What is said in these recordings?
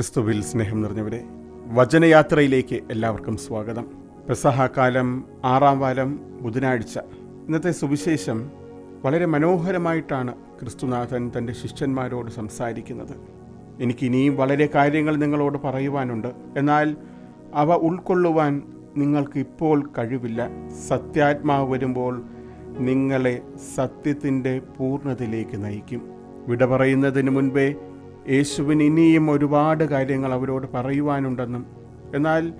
ക്രിസ്തുവിൽ സ്നേഹം നിറഞ്ഞവരെ വചനയാത്രയിലേക്ക് എല്ലാവർക്കും സ്വാഗതം. പ്രസഹാകാലം ആറാം വാരം ബുധനാഴ്ച. ഇന്നത്തെ സുവിശേഷം വളരെ മനോഹരമായിട്ടാണ് ക്രിസ്തുനാഥൻ തന്റെ ശിഷ്യന്മാരോട് സംസാരിക്കുന്നത്. എനിക്കിനിയും വളരെ കാര്യങ്ങൾ നിങ്ങളോട് പറയുവാനുണ്ട്. എന്നാൽ അവ ഉൾക്കൊള്ളുവാൻ നിങ്ങൾക്ക് ഇപ്പോൾ കഴിവില്ല. സത്യാത്മാവ് വരുമ്പോൾ നിങ്ങളെ സത്യത്തിന്റെ പൂർണതയിലേക്ക് നയിക്കും. വിട പറയുന്നതിന് മുൻപേ യേശുവിന് ഇനിയും ഒരുപാട് കാര്യങ്ങൾ അവരോട് പറയുവാനുണ്ടെന്നും എന്നാൽ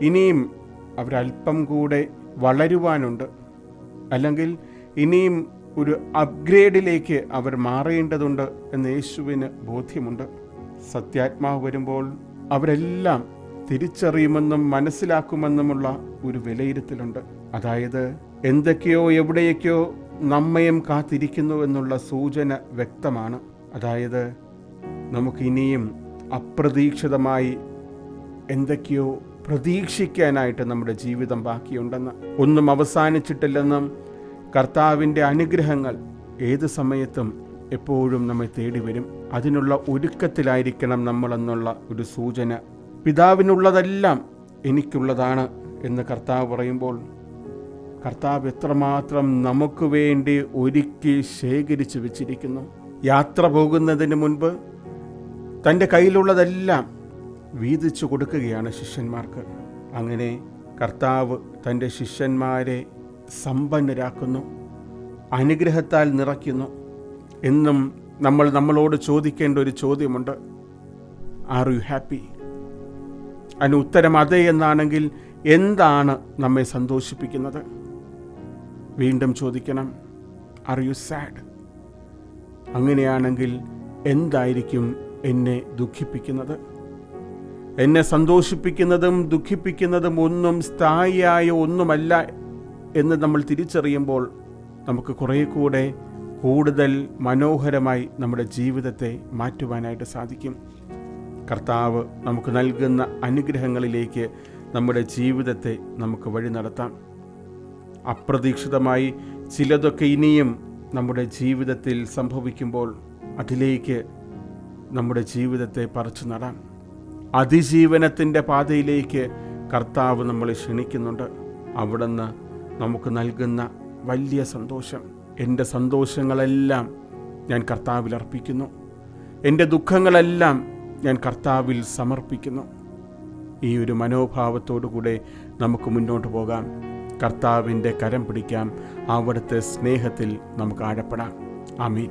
ഇനിയും അവരല്പം കൂടെ വളരുവാനുണ്ട്. അല്ലെങ്കിൽ ഇനിയും ഒരു അപ്ഗ്രേഡിലേക്ക് അവർ മാറേണ്ടതുണ്ട് എന്ന് യേശുവിന് ബോധ്യമുണ്ട്. സത്യാത്മാവ് വരുമ്പോൾ അവരെല്ലാം തിരിച്ചറിയുമെന്നും മനസ്സിലാക്കുമെന്നുമുള്ള ഒരു വിലയിരുത്തലുണ്ട്. അതായത് എന്തൊക്കെയോ എവിടെയൊക്കെയോ നമ്മയും കാത്തിരിക്കുന്നു എന്നുള്ള സൂചന വ്യക്തമാണ്. അതായത് നമുക്ക് ഇനിയും അപ്രതീക്ഷിതമായി എന്തൊക്കെയോ പ്രതീക്ഷിക്കാനായിട്ട് നമ്മുടെ ജീവിതം ബാക്കിയുണ്ടെന്ന് ഒന്നും അവസാനിച്ചിട്ടില്ലെന്നും കർത്താവിന്റെ അനുഗ്രഹങ്ങൾ ഏത് സമയത്തും എപ്പോഴും നമ്മെ തേടി വരും. അതിനുള്ള ഒരുക്കത്തിലായിരിക്കണം നമ്മളെന്നുള്ള ഒരു സൂചന പിതാവിനുള്ളതെല്ലാം എനിക്കുള്ളതാണ് എന്ന് കർത്താവ് പറയുമ്പോൾ കർത്താവ് എത്രമാത്രം നമുക്ക് വേണ്ടി ഒരുക്കി ശേഖരിച്ചു വെച്ചിരിക്കുന്നു. യാത്ര പോകുന്നതിന് മുൻപ് തന്റെ കയ്യിലുള്ളതെല്ലാം വീതിച്ചു കൊടുക്കുകയാണ് ശിഷ്യന്മാർക്ക്. അങ്ങനെ കർത്താവ് തന്റെ ശിഷ്യന്മാരെ സമ്പന്നരാക്കുന്നു അനുഗ്രഹത്താൽ നിറയ്ക്കുന്നു. എന്നും നമ്മൾ നമ്മളോട് ചോദിക്കേണ്ട ഒരു ചോദ്യമുണ്ട്. ആർ യു ഹാപ്പി അതിന് ഉത്തരം അതെ എന്നാണെങ്കിൽ എന്താണ് നമ്മെ സന്തോഷിപ്പിക്കുന്നത്? വീണ്ടും ചോദിക്കണം ആർ യു സാഡ് അങ്ങനെയാണെങ്കിൽ എന്തായിരിക്കും എന്നെ ദുഃഖിപ്പിക്കുന്നത്. എന്നെ സന്തോഷിപ്പിക്കുന്നതും ദുഃഖിപ്പിക്കുന്നതും ഒന്നും സ്ഥായിയായ ഒന്നുമല്ല എന്ന് നമ്മൾ തിരിച്ചറിയുമ്പോൾ നമുക്ക് കുറേ കൂടെ കൂടുതൽ മനോഹരമായി നമ്മുടെ ജീവിതത്തെ മാറ്റുവാനായിട്ട് സാധിക്കും. കർത്താവ് നമുക്ക് നൽകുന്ന അനുഗ്രഹങ്ങളിലേക്ക് നമ്മുടെ ജീവിതത്തെ നമുക്ക് വഴി നടത്താം. അപ്രതീക്ഷിതമായി ചിലതൊക്കെ ഇനിയും നമ്മുടെ ജീവിതത്തിൽ സംഭവിക്കുമ്പോൾ അതിലേക്ക് നമ്മുടെ ജീവിതത്തെ പറിച്ചു നടാൻ. അതിജീവനത്തിന്റെ പാതയിലേക്ക് കർത്താവ് നമ്മളെ ക്ഷണിക്കുന്നുണ്ട്. അവിടുന്ന് നമുക്ക് നൽകുന്ന വലിയ സന്തോഷം. എന്റെ സന്തോഷങ്ങളെല്ലാം ഞാൻ കർത്താവിൽ അർപ്പിക്കുന്നു. എന്റെ ദുഃഖങ്ങളെല്ലാം ഞാൻ കർത്താവിൽ സമർപ്പിക്കുന്നു. ഈ ഒരു മനോഭാവത്തോടു കൂടെ നമുക്ക് മുന്നോട്ട് പോകാം. കർത്താവിന്റെ കരം പിടിക്കാം. അവിടുത്തെ സ്നേഹത്തിൽ നമുക്ക് ആഴപ്പെടാം. ആമീൻ.